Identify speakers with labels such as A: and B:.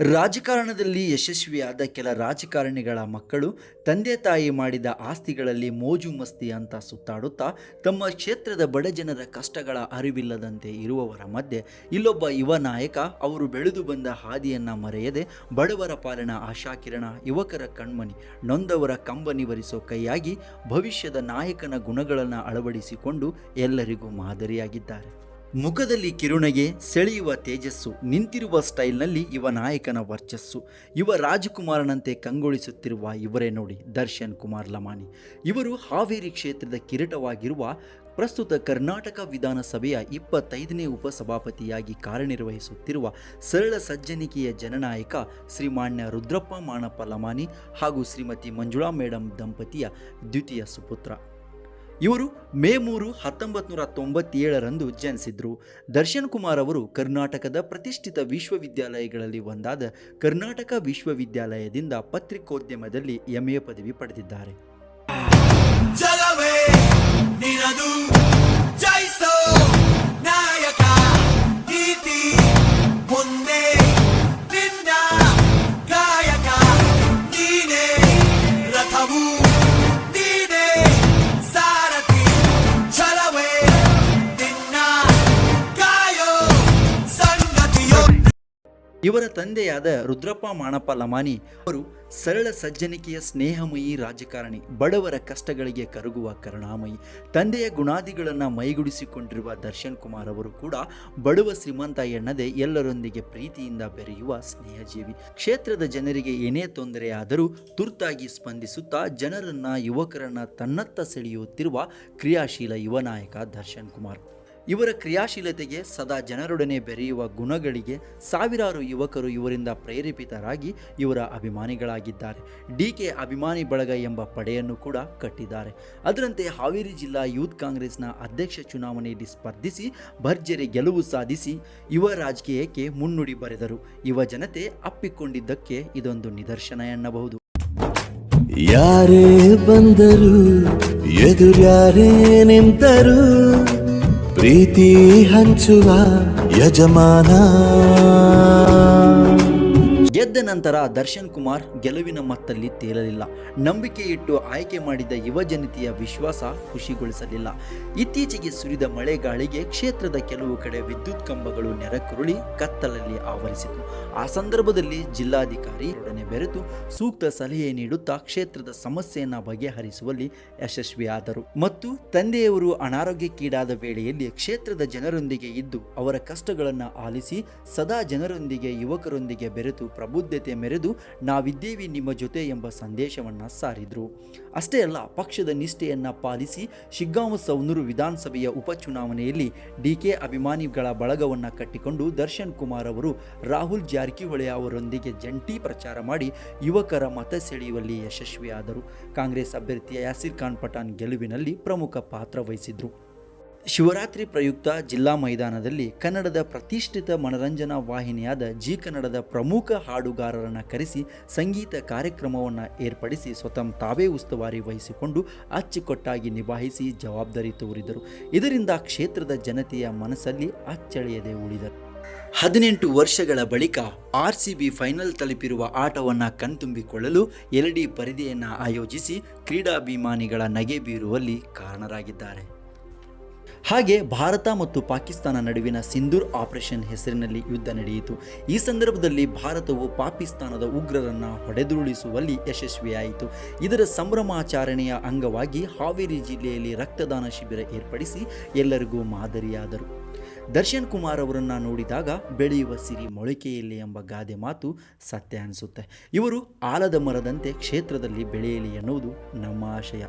A: ರಾಜಕಾರಣದಲ್ಲಿ ಯಶಸ್ವಿಯಾದ ಕೆಲ ರಾಜಕಾರಣಿಗಳ ಮಕ್ಕಳು ತಂದೆ ತಾಯಿ ಮಾಡಿದ ಆಸ್ತಿಗಳಲ್ಲಿ ಮೋಜು ಮಸ್ತಿ ಅಂತ ಸುತ್ತಾಡುತ್ತಾ ತಮ್ಮ ಕ್ಷೇತ್ರದ ಬಡಜನರ ಕಷ್ಟಗಳ ಅರಿವಿಲ್ಲದಂತೆ ಇರುವವರ ಮಧ್ಯೆ ಇಲ್ಲೊಬ್ಬ ಯುವ ನಾಯಕ ಅವರು ಬೆಳೆದು ಬಂದ ಹಾದಿಯನ್ನು ಮರೆಯದೆ ಬಡವರ ಪಾಲನ ಆಶಾಕಿರಣ, ಯುವಕರ ಕಣ್ಮನಿ, ನೊಂದವರ ಕಂಬನಿವರಿಸೋ ಕೈಯಾಗಿ ಭವಿಷ್ಯದ ನಾಯಕನ ಗುಣಗಳನ್ನು ಅಳವಡಿಸಿಕೊಂಡು ಎಲ್ಲರಿಗೂ ಮಾದರಿಯಾಗಿದ್ದಾರೆ. ಮುಖದಲ್ಲಿ ಕಿರುಣಗೆ ಸೆಳೆಯುವ ತೇಜಸ್ಸು, ನಿಂತಿರುವ ಸ್ಟೈಲ್ನಲ್ಲಿ ಇವ ನಾಯಕನ ವರ್ಚಸ್ಸು ಇವ ರಾಜಕುಮಾರನಂತೆ ಕಂಗೊಳಿಸುತ್ತಿರುವ ಇವರೇ ನೋಡಿ ದರ್ಶನ್ ಕುಮಾರ್ ಲಮಾನಿ ಇವರು ಹಾವೇರಿ ಕ್ಷೇತ್ರದ ಕಿರೀಟವಾಗಿರುವ ಪ್ರಸ್ತುತ ಕರ್ನಾಟಕ ವಿಧಾನಸಭೆಯ ಇಪ್ಪತ್ತೈದನೇ ಉಪಸಭಾಪತಿಯಾಗಿ ಕಾರ್ಯನಿರ್ವಹಿಸುತ್ತಿರುವ ಸರಳ ಸಜ್ಜನಿಕೆಯ ಜನನಾಯಕ ಶ್ರೀಮಾನ್ಯ ರುದ್ರಪ್ಪ ಮಾಣಪ್ಪ ಲಮಾನಿ ಹಾಗೂ ಶ್ರೀಮತಿ ಮಂಜುಳಾ ಮೇಡಂ ದಂಪತಿಯ ದ್ವಿತೀಯ ಸುಪುತ್ರ. ಇವರು ಮೇ ಮೂರು ಹತ್ತೊಂಬತ್ತು ನೂರ ತೊಂಬತ್ತೇಳರಂದು ಜನಿಸಿದ್ರು. ದರ್ಶನ್ ಕುಮಾರ್ ಅವರು ಕರ್ನಾಟಕದ ಪ್ರತಿಷ್ಠಿತ ವಿಶ್ವವಿದ್ಯಾಲಯಗಳಲ್ಲಿ ಒಂದಾದ ಕರ್ನಾಟಕ ವಿಶ್ವವಿದ್ಯಾಲಯದಿಂದ ಪತ್ರಿಕೋದ್ಯಮದಲ್ಲಿ ಎಂಎ ಪದವಿ ಪಡೆದಿದ್ದಾರೆ. ಇವರ ತಂದೆಯಾದ ರುದ್ರಪ್ಪ ಮಾಣಪ್ಪ ಲಮಾನಿ ಅವರು ಸರಳ ಸಜ್ಜನಿಕೆಯ ಸ್ನೇಹಮಯಿ ರಾಜಕಾರಣಿ, ಬಡವರ ಕಷ್ಟಗಳಿಗೆ ಕರಗುವ ಕರುಣಾಮಯಿ, ತಂದೆಯ ಗುಣಾದಿಗಳನ್ನು ಮೈಗೂಡಿಸಿಕೊಂಡಿರುವ ದರ್ಶನ್ ಕುಮಾರ್ ಅವರು ಕೂಡ ಬಡವ ಶ್ರೀಮಂತ ಎನ್ನದೆ ಎಲ್ಲರೊಂದಿಗೆ ಪ್ರೀತಿಯಿಂದ ಬೆರೆಯುವ ಸ್ನೇಹಜೀವಿ. ಕ್ಷೇತ್ರದ ಜನರಿಗೆ ಏನೇ ತೊಂದರೆಯಾದರೂ ತುರ್ತಾಗಿ ಸ್ಪಂದಿಸುತ್ತಾ ಜನರನ್ನ, ಯುವಕರನ್ನ ತನ್ನತ್ತ ಸೆಳೆಯುತ್ತಿರುವ ಕ್ರಿಯಾಶೀಲ ಯುವ ನಾಯಕ ದರ್ಶನ್ ಕುಮಾರ್. ಇವರ ಕ್ರಿಯಾಶೀಲತೆಗೆ ಸದಾ ಜನರೊಡನೆ ಬೆರೆಯುವ ಗುಣಗಳಿಗೆ ಸಾವಿರಾರು ಯುವಕರು ಇವರಿಂದ ಪ್ರೇರೇಪಿತರಾಗಿ ಇವರ ಅಭಿಮಾನಿಗಳಾಗಿದ್ದಾರೆ. ಡಿ ಕೆ ಅಭಿಮಾನಿ ಬಳಗ ಎಂಬ ಪಡೆಯನ್ನು ಕೂಡ ಕಟ್ಟಿದ್ದಾರೆ. ಅದರಂತೆ ಹಾವೇರಿ ಜಿಲ್ಲಾ ಯೂತ್ ಕಾಂಗ್ರೆಸ್ನ ಅಧ್ಯಕ್ಷ ಚುನಾವಣೆಯಲ್ಲಿ ಸ್ಪರ್ಧಿಸಿ, ಭರ್ಜರಿ ಗೆಲುವು ಸಾಧಿಸಿ ಯುವ ರಾಜಕೀಯಕ್ಕೆ ಮುನ್ನುಡಿ ಬರೆದರು. ಯುವ ಜನತೆ ಅಪ್ಪಿಕೊಂಡಿದ್ದಕ್ಕೆ ಇದೊಂದು ನಿದರ್ಶನ ಎನ್ನಬಹುದು.
B: ಯಾರೇ ಬಂದರು, ಎದುರ್ಯಾರೇ ನಿಂತರು ಪ್ರೀತಿ ಹಂಚುವ ಯಜಮಾನ
A: ಗೆದ್ದ ನಂತರ ದರ್ಶನ್ ಕುಮಾರ್ ಗೆಲುವಿನ ಮತ್ತಲ್ಲಿ ತೇಲಲಿಲ್ಲ. ನಂಬಿಕೆ ಇಟ್ಟು ಆಯ್ಕೆ ಮಾಡಿದ ಯುವ ಜನತೆಯ ವಿಶ್ವಾಸ ಖುಷಿಗೊಳಿಸಲಿಲ್ಲ. ಇತ್ತೀಚೆಗೆ ಸುರಿದ ಮಳೆಗಾಳಿಗೆ ಕ್ಷೇತ್ರದ ಕೆಲವು ಕಡೆ ವಿದ್ಯುತ್ ಕಂಬಗಳು ನೆರಕುರುಳಿ ಕತ್ತಲಲ್ಲಿ ಆವರಿಸಿತು. ಆ ಸಂದರ್ಭದಲ್ಲಿ ಜಿಲ್ಲಾಧಿಕಾರಿ ಬೆರೆತು ಸೂಕ್ತ ಸಲಹೆ ನೀಡುತ್ತಾ ಕ್ಷೇತ್ರದ ಸಮಸ್ಯೆಯನ್ನ ಬಗೆಹರಿಸುವಲ್ಲಿ ಯಶಸ್ವಿಯಾದರು. ಮತ್ತು ತಂದೆಯವರು ಅನಾರೋಗ್ಯಕ್ಕೀಡಾದ ವೇಳೆಯಲ್ಲಿ ಕ್ಷೇತ್ರದ ಜನರೊಂದಿಗೆ ಇದ್ದು ಅವರ ಕಷ್ಟಗಳನ್ನು ಆಲಿಸಿ ಸದಾ ಜನರೊಂದಿಗೆ ಯುವಕರೊಂದಿಗೆ ಬೆರೆತು ಪ್ರಬುದ್ಧತೆ ಮೆರೆದು ನಾವಿದ್ದೇವೆ ನಿಮ್ಮ ಜೊತೆ ಎಂಬ ಸಂದೇಶವನ್ನು ಸಾರಿದ್ರು. ಅಷ್ಟೇ ಅಲ್ಲ, ಪಕ್ಷದ ನಿಷ್ಠೆಯನ್ನು ಪಾಲಿಸಿ ಶಿಗ್ಗಾಂವ ಸೌನೂರು ವಿಧಾನಸಭೆಯ ಉಪಚುನಾವಣೆಯಲ್ಲಿ ಡಿಕೆ ಅಭಿಮಾನಿಗಳ ಬಳಗವನ್ನು ಕಟ್ಟಿಕೊಂಡು ದರ್ಶನ್ ಕುಮಾರ್ ಅವರು, ರಾಹುಲ್ ಜಾರಕಿಹೊಳಿ ಅವರೊಂದಿಗೆ ಜಂಟಿ ಪ್ರಚಾರ ಮಾಡಿ ಯುವಕರ ಮತ ಸೆಳೆಯುವಲ್ಲಿ ಯಶಸ್ವಿಯಾದರು. ಕಾಂಗ್ರೆಸ್ ಅಭ್ಯರ್ಥಿ ಯಾಸಿರ್ ಖಾನ್ ಪಠಾನ್ ಗೆಲುವಿನಲ್ಲಿ ಪ್ರಮುಖ ಪಾತ್ರ ವಹಿಸಿದ್ರು. ಶಿವರಾತ್ರಿ ಪ್ರಯುಕ್ತ ಜಿಲ್ಲಾ ಮೈದಾನದಲ್ಲಿ ಕನ್ನಡದ ಪ್ರತಿಷ್ಠಿತ ಮನರಂಜನಾ ವಾಹಿನಿಯಾದ ಜಿ ಕನ್ನಡದ ಪ್ರಮುಖ ಹಾಡುಗಾರರನ್ನು ಕರೆಸಿ ಸಂಗೀತ ಕಾರ್ಯಕ್ರಮವನ್ನು ಏರ್ಪಡಿಸಿ ಸ್ವತಃ ತಾವೇ ಉಸ್ತುವಾರಿ ವಹಿಸಿಕೊಂಡು ಅಚ್ಚುಕಟ್ಟಾಗಿ ನಿಭಾಯಿಸಿ ಜವಾಬ್ದಾರಿ ತೋರಿದರು. ಇದರಿಂದ ಕ್ಷೇತ್ರದ ಜನತೆಯ ಮನಸ್ಸಲ್ಲಿ ಅಚ್ಚಳಿಯದೆ ಉಳಿದರು. ಹದಿನೆಂಟು ವರ್ಷಗಳ ಬಳಿಕ ಆರ್ ಸಿ ಬಿ ಫೈನಲ್ ತಲುಪಿರುವ ಆಟವನ್ನು ಕಣ್ತುಂಬಿಕೊಳ್ಳಲು ಎಲ್ ಡಿ ಪರದೆಯನ್ನು ಆಯೋಜಿಸಿ ಕ್ರೀಡಾಭಿಮಾನಿಗಳ ನಗೆ ಬೀರುವಲ್ಲಿ ಕಾರಣರಾಗಿದ್ದಾರೆ. ಹಾಗೆ ಭಾರತ ಮತ್ತು ಪಾಕಿಸ್ತಾನ ನಡುವಿನ ಸಿಂಧೂರ್ ಆಪರೇಷನ್ ಹೆಸರಿನಲ್ಲಿ ಯುದ್ಧ ನಡೆಯಿತು. ಈ ಸಂದರ್ಭದಲ್ಲಿ ಭಾರತವು ಪಾಕಿಸ್ತಾನದ ಉಗ್ರರನ್ನು ಹೊಡೆದುರುಳಿಸುವಲ್ಲಿ ಯಶಸ್ವಿಯಾಯಿತು. ಇದರ ಸಂಭ್ರಮಾಚರಣೆಯ ಅಂಗವಾಗಿ ಹಾವೇರಿ ಜಿಲ್ಲೆಯಲ್ಲಿ ರಕ್ತದಾನ ಶಿಬಿರ ಏರ್ಪಡಿಸಿ ಎಲ್ಲರಿಗೂ ಮಾದರಿಯಾದರು. ದರ್ಶನ್ ಕುಮಾರ್ ಅವರನ್ನು ನೋಡಿದಾಗ ಬೆಳೆಯುವ ಸಿರಿ ಮೊಳಕೆಯಲ್ಲಿ ಎಂಬ ಗಾದೆ ಮಾತು ಸತ್ಯ ಅನಿಸುತ್ತೆ. ಇವರು ಆಲದ ಮರದಂತೆ ಕ್ಷೇತ್ರದಲ್ಲಿ ಬೆಳೆಯಲಿ ಎನ್ನುವುದು ನಮ್ಮ ಆಶಯ.